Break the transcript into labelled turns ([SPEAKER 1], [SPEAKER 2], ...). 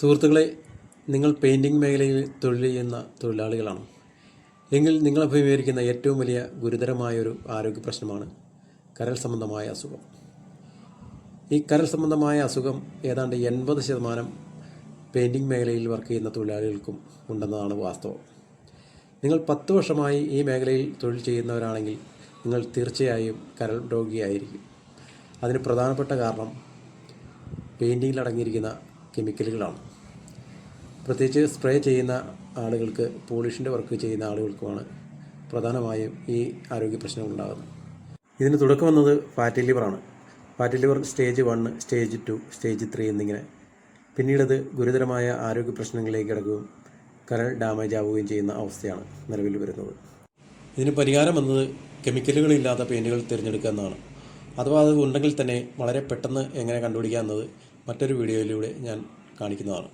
[SPEAKER 1] സുഹൃത്തുക്കളെ നിങ്ങൾ പെയിന്റിംഗ് മേഖലയിൽ തൊഴിൽ ചെയ്യുന്ന തൊഴിലാളികളാണ്. എങ്കിൽ നിങ്ങൾ അഭിമുഖീകരിക്കുന്ന ഏറ്റവും വലിയ ഗുരുതരമായൊരു ആരോഗ്യ പ്രശ്നമാണ് കരൾ സംബന്ധമായ അസുഖം. ഈ കരൾ സംബന്ധമായ അസുഖം ഏതാണ്ട് എൺപത് ശതമാനം പെയിന്റിംഗ് മേഖലയിൽ വർക്ക് ചെയ്യുന്ന തൊഴിലാളികൾക്കും ഉണ്ടെന്നതാണ് വാസ്തവം. നിങ്ങൾ പത്ത് വർഷമായി ഈ മേഖലയിൽ തൊഴിൽ ചെയ്യുന്നവരാണെങ്കിൽ നിങ്ങൾ തീർച്ചയായും കരൾ രോഗിയായിരിക്കും. അതിന് പ്രധാനപ്പെട്ട കാരണം പെയിന്റിങ്ങിൽ അടങ്ങിയിരിക്കുന്ന കെമിക്കലുകളാണ് പ്രത്യേകിച്ച് സ്പ്രേ ചെയ്യുന്ന ആളുകൾക്ക് പോളിഷിന്റെ വർക്ക് ചെയ്യുന്ന ആളുകൾക്കുമാണ് പ്രധാനമായും ഈ ആരോഗ്യ പ്രശ്നം ഉണ്ടാകുന്നത്. ഇതിന് തുടക്കം വന്നത് fatty ലിവറാണ് fatty liver stage one stage two stage three എന്നിങ്ങനെ. പിന്നീടത് ഗുരുതരമായ ആരോഗ്യ പ്രശ്നങ്ങളിലേക്ക് കിടക്കുകയും കരൾ ഡാമേജ് ആവുകയും ചെയ്യുന്ന അവസ്ഥയാണ് നിലവിൽ വരുന്നത്. ഇതിന് പരിഹാരം വന്നത് കെമിക്കലുകളില്ലാത്ത പെയിന്റുകൾ തിരഞ്ഞെടുക്കുക എന്നാണ് അഥവാ അത് ഉണ്ടെങ്കിൽ തന്നെ വളരെ പെട്ടെന്ന് എങ്ങനെ കണ്ടുപിടിക്കുക എന്നത് മറ്റൊരു വീഡിയോയിലൂടെ ഞാൻ കാണിക്കുന്നതാണ്.